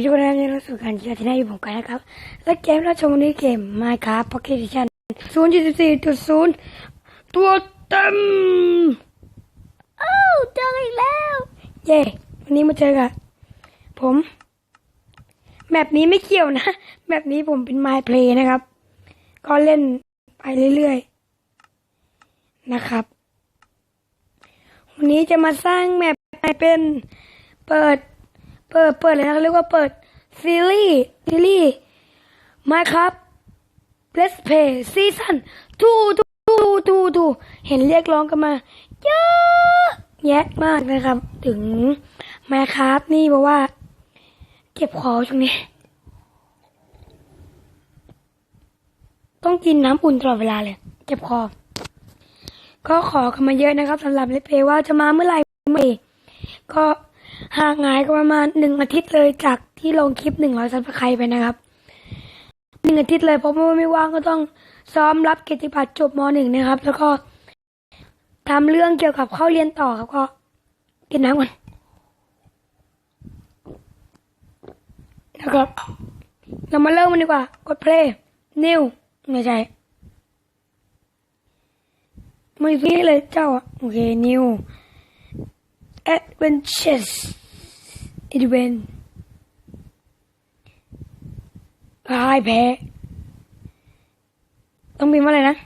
วัสดีทุกคนนะครับยินดีต้อนรับสู่การเชียร์ที่น่าอยู่ผมกันนะครับ และเกมที่เราชมวันนี้เกม Minecraft Pocket Edition 0.14.0 ตัวเต็มอ้าวเจออีกแล้ว เย้ วันนี้มาเจอกับผม แมปนี้ไม่เกี่ยวนะ แมปนี้ผมเป็น My Play นะครับ ก็เล่นไปเรื่อยๆ นะครับ วันนี้จะมาสร้างแมปให้เป็นเปิดเปิด เปิดเลยนะเขาเรียกว่าเปิด ซีรีส์ซีรีส์มาครับ Let's Play Season 2 2 2 2เห็นเรียกร้องกันมาเยอะแยะมากนะครับ ถึงมาครับนี่บอกว่าเจ็บคอช่วงนี้ ต้องกินน้ำอุ่นตลอดเวลาเลยเจ็บคอ ก็ขอกันมาเยอะนะครับสำหรับเลเพว่าจะมาเมื่อไหร่ไม่ก็ห่างหายกันประมาณหนึ่งอาทิตย์เลยจาก ที่ลงคลิปหนึ่งร้อยซับสไครต์ไปนะครับหนึ่งอาทิตย์เลยเพราะว่าไม่ว่างก็ต้องซ้อมรับเกียรติบัตรจบมหนึ่งนะครับ แล้วก็ทำเรื่องเกี่ยวกับเข้าเรียนต่อครับก็กินน้ำก่อนนะครับ เรามาเริ่มมันดีกว่า กดเพลย์นิวไม่ใช่ไม่พี่เลยเจ้าโอเค new adventures advent พายแพ้ ต้องพิมพ์ว่าอะไรนะ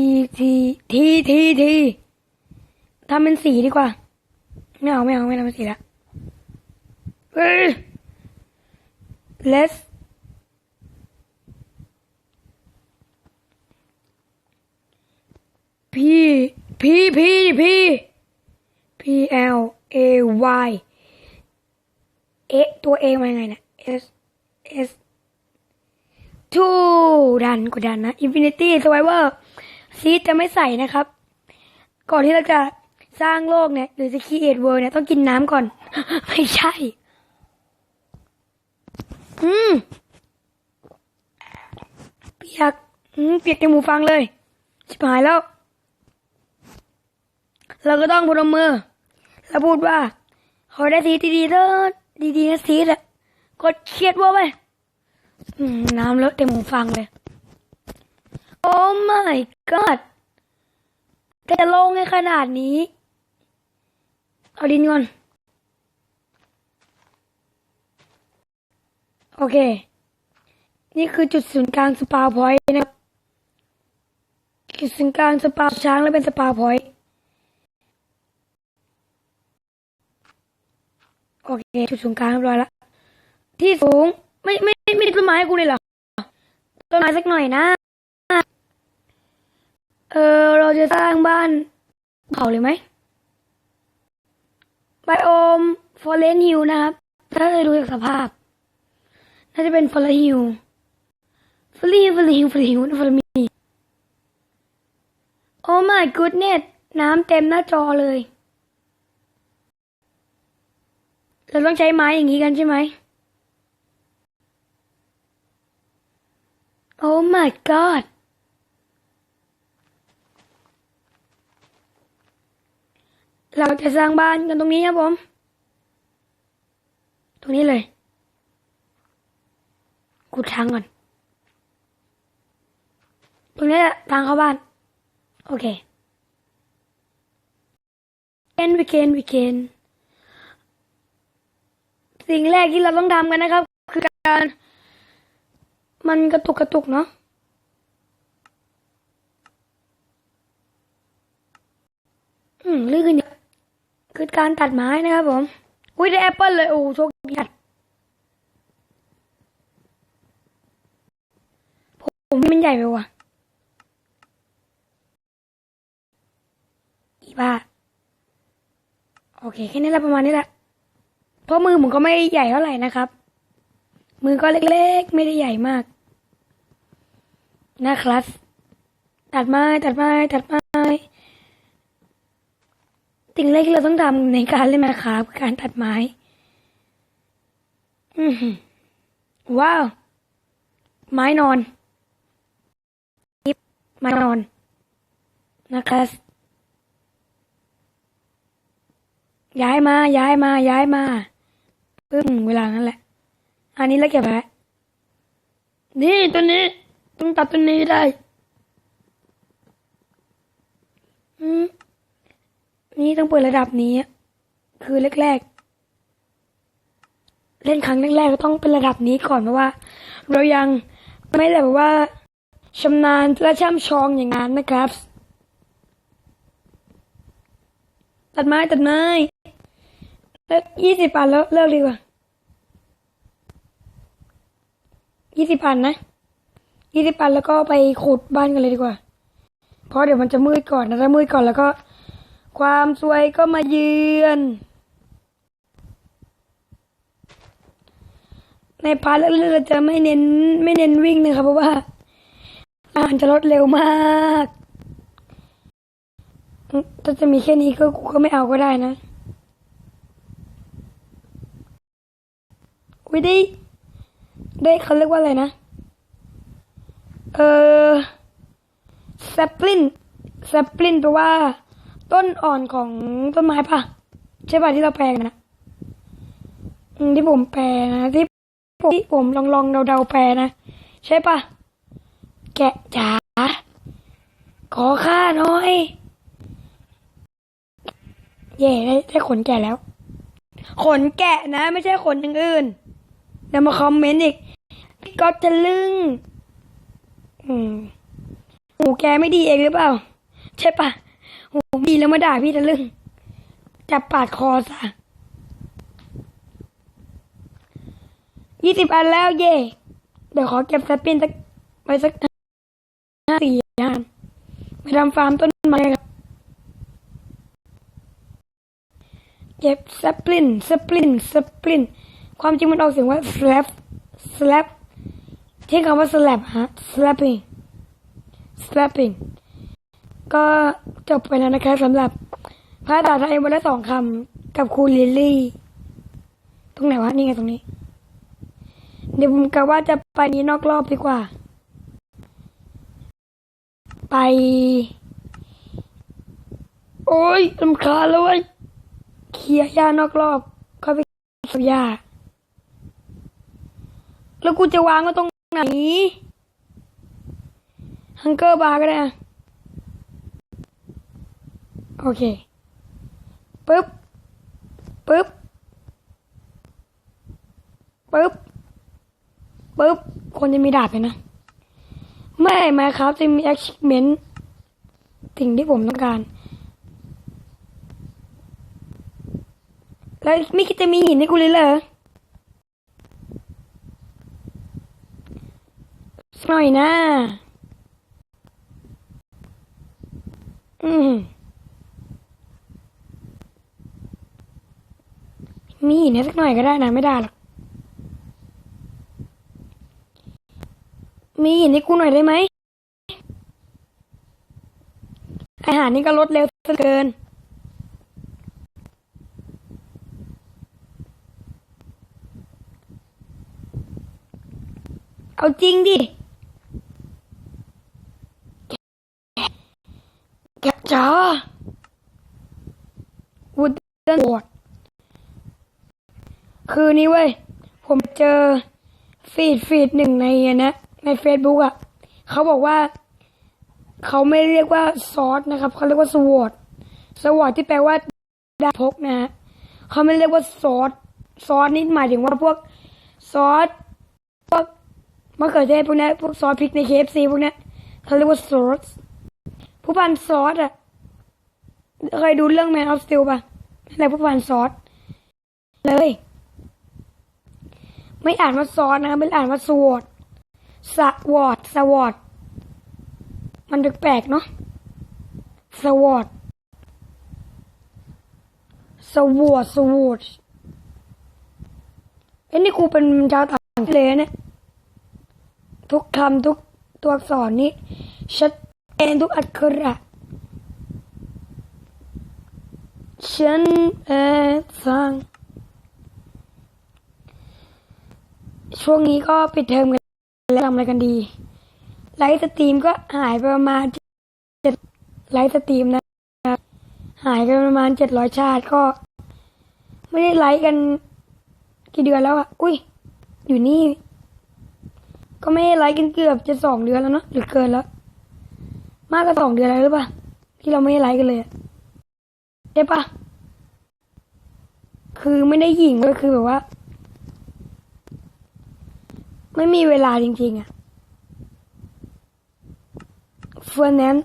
e t t t t ทำเป็นสีดีกว่า ไม่เอา ไม่เอา ไม่ทำเป็นสีละเฮ้ย let's พีพีพีพี P L A Y เอตัวเอมายังไงเนี่ย S S two ดันกดดันนะ Infinity Survivor ซีจะไม่ใส่นะครับ ก่อนที่เราจะสร้างโลกเนี่ย หรือจะ create world เนี่ย ต้องกินน้ำก่อน ไม่ใช่ อืมเปียก อืมเปียกในหมูฟังเลยชิบหายแล้ว เราก็ต้องพนมมือแล้วพูดว่า ขอได้สีดีๆเถอะ ดีๆนะสีดอะกดเครียดว่าไปอืมน้ำเลอะเต็มหูฟังเลย โอ้ my god จะลงในขนาดนี้ เอาดินก่อน โอเค นี่คือจุดศูนย์กลางสปาพอยต์นะครับ จุดศูนย์กลางสปาช้างแล้วเป็นสปาพอยต์ โอเคจุดศูนย์กลางเรียบร้อยแล้วที่สูงไม่ไม่ไม่ได้ต้นไม้ให้กูเลยเหรอต้นไม้สักหน่อยนะ เออเราจะสร้างบ้านเขาเลยไหมไบโอมฟอเรนฮิลนะครับ ถ้าจะดูจากสภาพ น่าจะเป็นฟอเรนฮิลฟอเรนฮิลฟอเรนฮิลฟอเรนฮิลฟอเรนมีโอ้ my goodness น้ำเต็มหน้าจอเลย เราต้องใช้ไม้อย่างนี้กันใช่ไหม โอ้ my god เราจะสร้างบ้านกันตรงนี้ครับผม ตรงนี้เลยกูทางก่อน ตรงนี้ทางเข้าบ้าน โอเคเคนวิเคนวิเคน สิ่งแรกที่เราต้องทำกันนะครับ คือการ มันกระตุกกระตุกเนาะอืมลื่นคือการตัดไม้นะครับผมอุ้ยได้แอปเปิลเลย โอ้โชคดีจัดผมมันใหญ่ไปว่ะอีบ้า โอเค แค่นี้ละประมาณนี้แหละ เพราะมือผมก็ไม่ใหญ่เท่าไหร่นะครับ มือก็เล็กๆ ไม่ได้ใหญ่มากนะครับตัดไม้ตัดไม้ตัดไม้สิ่งแรกที่เราต้องทำในการเล่นมาครับคือการตัดไม้ืว้าว ไม้นอนไม้นอนนะครับย้ายมาย้ายมาย้ายมา ปึ้งเวลานั้นแหละ อันนี้แล้วเก็บไว้นี่ตัวนี้ต้องตัดตัวนี้ได้อืมนี่ต้องเปิดระดับนี้ คือแรกๆ เล่นครั้งแรกๆก็ต้องเป็นระดับนี้ก่อนเพราะว่า เรายังไม่ได้แบบว่าชำนาญและช่ำชองอย่างนั้นนะครับ ตัดไม้ตัดไม้แล้วยี่สิบอันแล้วเลิกดีกว่า ยี่สิบอันนะยี่สิบอันแล้วก็ไปขุดบ้านกันเลยดีกว่า เพราะเดี๋ยวมันจะมืดก่อนนะถ้ามืดก่อนแล้วก็ ความสวยก็มาเยือนในพาร์ทแรกๆเราจะไม่เน้นไม่เน้นวิ่งนะครับเพราะว่าอาหารจะลดเร็วมากถ้าจะมีแค่นี้ก็กูก็ไม่เอาก็ได้นะวิได้ ได้เขาเรียกว่าอะไรนะ เออแซปลินแซปลินแปลว่า ต้นอ่อนของต้นไม้ปะใช่ป่ะที่เราแปลกันนะที่ผมแปลนะ ที่ผมที่ผมลองลองเดาเดาๆแปลนะ ใช่ปะแกะจ๋าขอค่าหน่อย เย่ได้ได้ขนแกะแล้ว ขนแกะนะ ไม่ใช่ขนอย่างอื่นเดี๋ยวมาคอมเมนต์อีก ก๊อตจะลึงอืมหูแกไม่ดีเองหรือเปล่า ใช่ปะหูดีแล้วมาด่าพี่ทะลึ่งจับปาดคอซะยี่สิบอันแล้วเย่เดี๋ยวขอเก็บสปินสักไปสักห้าสี่อันไปทำฟาร์มต้นไม้ครับเก็บสปลินสปลินสปลิน ความจริงมันออกเสียงว่า slap slap ที่คำว่า slap ฮะ slapping slapping ก็จบไปแล้วนะคะสำหรับภาษาไทยวันละสองคำกับครูลิลลี่ ตรงไหนวะ นี่ไงตรงนี้ เดี๋ยวผมกะว่าจะไปนี้นอกรอบดีกว่า ไป โอ้ยลำคาแล้วเว้ยเคลียร์หญ้านอกรอบ ก็ไปเคลียร์หญ้าแล้วกูจะวางไว้ตรง ไหนฮังเกอร์บาร์ก็ได้อะโอเคปึ๊บปึ๊บปึ๊บปึ๊บคนจะมีดาบเลยนะไม่ไหมครับจะมี achievement สิ่งที่ผมต้องการ แล้วไม่คิดจะมีหินให้กูเลยเหรอสัก หน่อยนะอืมมีหินให้สักหน่อยก็ได้นะ ไม่ได้หรอก มีหินให้กูหน่อยได้ไหม อาหารนี่ก็ลดเร็วเหลือเกินเอาจริงดิ แกะจ๋า วูดเดนบอดคือนี้เว้ย ผมเจอฟีดฟีดหนึ่งในนะ ในเฟซบุ๊กอะ เขาบอกว่า เขาไม่เรียกว่าซอสนะครับ เขาเรียกว่าสวอตสวอตที่แปลว่าดาพกนะฮะเขาไม่เรียกว่าซอสซอสนี่หมายถึงว่าพวกซอสพวกมะเขือเทศพวกนี้พวกซอสพริกในเคฟซีพวกนี้เขาเรียกว่าซอสผู้พันซอสอะเคยดูเรื่อง Man of Steel ป่ะ อะไรผู้พันซอสเลย ไม่อ่านว่าซอสนะครับไม่อ่านว่าสวอตสวอตสวอตมันแปลกๆเนาะสวอตสวอตสวอตเอ้ยนี่ครูเป็นชาวต่างประเทศเลยนะเนี่ยทุกคำทุกตัวอักษรนี้ชัดเจนทุกอักขระ Mädchen äh, sang. ช่วงนี้ก็ปิดเทอมกันแล้วทำอะไรกันดี ไลฟ์สตรีมก็หายไปประมาณเจ็ดไลฟ์สตรีมนะหายไปประมาณเจ็ดร้อยชาติก็ ไม่ได้ไลฟ์กันกี่เดือนแล้วอะอุ้ย อยู่นี่ ก็ไม่ได้ไลฟ์กันเกือบจะสองเดือนแล้วเนาะหรือเกินแล้ว มากกว่าสองเดือนแล้วหรือเปล่าที่เราไม่ได้ไลฟ์กันเลยอะ ได้ปะคือไม่ได้หยิงก็คือแบบว่า ไม่มีเวลาจริงๆอะเฟอร์นัน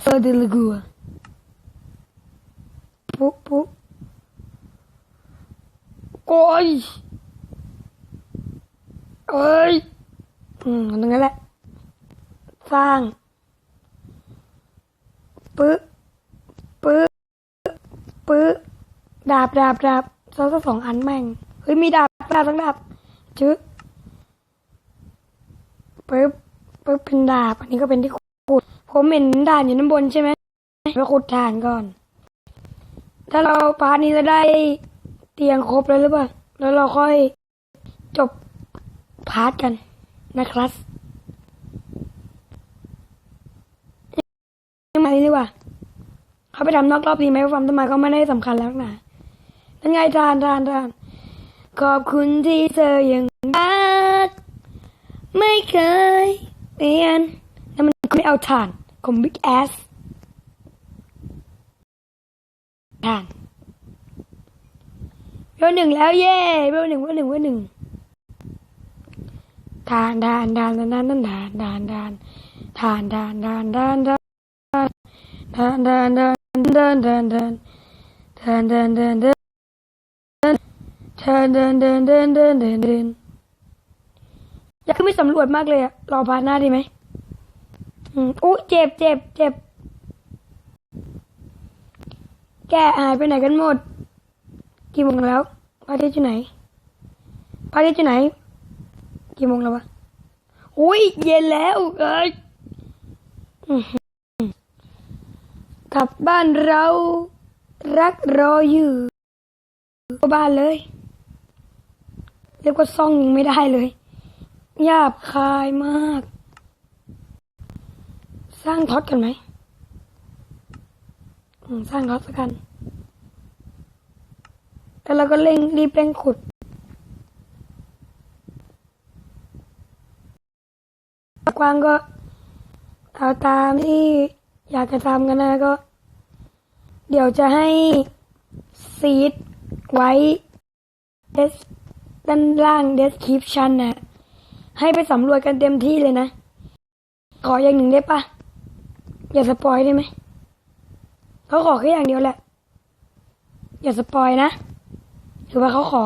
เฟอร์เดลกัวปุ๊ปุ๊บโอ้ยเอ้ย อืมงนั้นแหละ สร้างปึ๊บปึ๊บ ปื้อดาบดาบดาบซ้อนสองอันแม่ง เฮ้ยมีดาบดาบทั้งดาบจื้อปึ๊บปึ๊บเป็นดาบ อันนี้ก็เป็นที่ขุด ผมเห็นด่านอยู่น้ำบนใช่ไหมเราขุดฐานก่อน ถ้าเราพานี้จะได้เตียงครบแล้วหรือเปล่า แล้วเราค่อยจบพาร์ทกันนะครับยังไงดีกว่า เขาไปทำนอกรอบดีไหมฟาร์มต้นไม้ก็ไม่ได้สำคัญแล้วนะนั่นไงทานทานทานขอบคุณที่เธออยังรักไม่เคยเปลี่ยนนั่นมันคุณไม่เอาทานของบิ๊กแอสทานเบลหนึ่งแล้วเย่เบลหนึ่งเบลหนึ่งเบลหนึ่งทานทานทานนั่นทานทานทานทานทานทานทานทานทานทานทาน อยากขึ้นไปสำรวจมากเลยอะรอพาหน้าดีไหมอู้เจ็บเจ็บเจ็บ แกหายไปไหนกันหมด กี่โมงแล้วพาทิตย์อยู่ไหนพาทิตย์อยู่ไหน กี่โมงแล้ววะอุ้ยเย็นแล้วเอ้ย กลับบ้านเรา รักรออยู่ก็บ้านเลยเรียกว่าซ่องยังไม่ได้เลยหยาบคายมาก สร้างท็อตกันไหมสร้างท็อตสักกันแล้วเราก็เร่งรีบเร่งขุดกว้างก็เอาตามที่ อยากจะทำกันนะก็ เดี๋ยวจะให้ซีดไว้เดสด้านล่าง description นะ ให้ไปสำรวจกันเต็มที่เลยนะ ขออย่างหนึ่งได้ปะอย่าสปอยได้ไหมเขาขอแค่อย่างเดียวแหละ อย่าสปอยนะถือว่าเขาขอ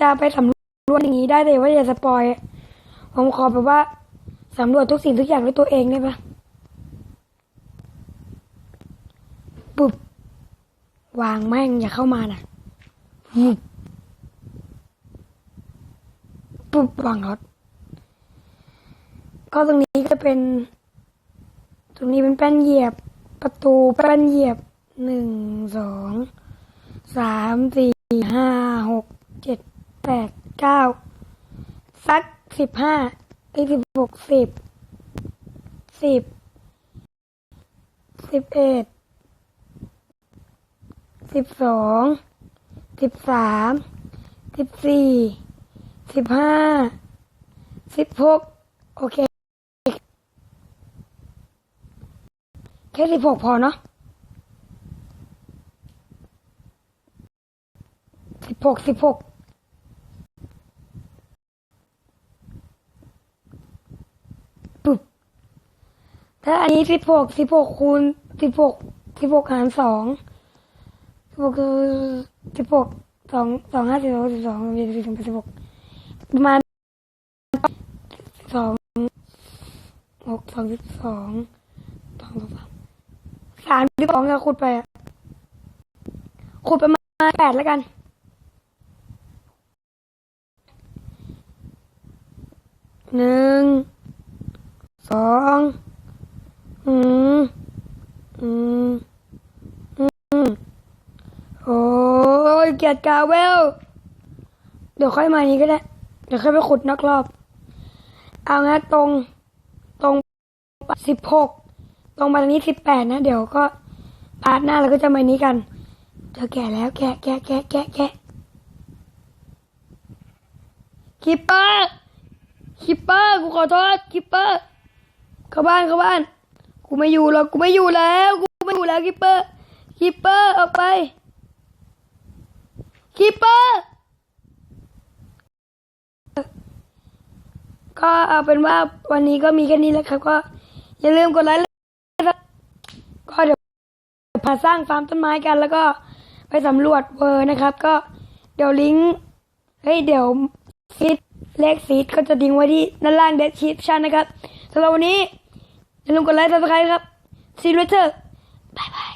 จะไปสำรวจอย่างนี้ได้เลยว่าอย่าสปอยผมขอแบบว่าสำรวจทุกสิ่งทุกอย่างด้วยตัวเองได้ปะปุ๊บ วางแม่งอย่าเข้ามานะวุบปุ๊บวางรถก็ตรงนี้ก็เป็น ตรงนี้เป็นแป้นเหยียบ ประตูแป้นเหยียบหนึ่งสองสามสี่ห้าหกเจ็ดแปดเก้าสักสิบห้าไอ้สิบหกสิบสิบสิบเอ็ด สิบสอง สิบสาม สิบสี่ สิบห้า สิบหกโอเค แค่สิบหกพอเนาะสิบหกสิบหกปุ๊บถ้าอันนี้สิบหกสิบหกคูณสิบหกสิบหกหารสอง หกคือสิบหกสองสองห้าสิบสองสิบสองสิบสี่สิบแปดสิบหกประมาณสองหกสองสิบสองสองสองสามสามสิบสองจะขุดไปอะขุดประมาณแปดแล้วกันหนึ่งสองอืมอืม โอ้ยเกียดกาเวล เดี๋ยวค่อยมานี้ก็ได้ เดี๋ยวค่อยไปขุดนอกรอบ เอางั้นตรง ตรงสิบหกตรงมาทางนี้สิบแปดนะ เดี๋ยวก็พาร์ทหน้าเราก็จะมานี้กันเจอแกะแล้วแกะแกะแกะแกะแกะคิปเปอร์คิปเปอร์กูขอโทษคิปเปอร์เข้าบ้านเข้าบ้าน กูไม่อยู่หรอกกูไม่อยู่แล้ว กูไม่อยู่แล้วคิปเปอร์คิปเปอร์ออกไป คิปเปอร์ก็เอาเป็นว่าวันนี้ก็มีแค่นี้แล้วครับ ก็อย่าลืมกดไลค์ก็เดี๋ยวมาสร้างฟาร์มต้นไม้กัน แล้วก็ไปสำรวจเวอร์นะครับ ก็เดี๋ยวลิงก์เฮ้ยเดี๋ยวฟีดเลขฟีดก็จะดิ้งไว้ที่ด้านล่างเดสคริปชันนะครับสำหรับวันนี้อย่าลืมกดไลค์ซับสไครต์ครับซีรีเตอร์บายบาย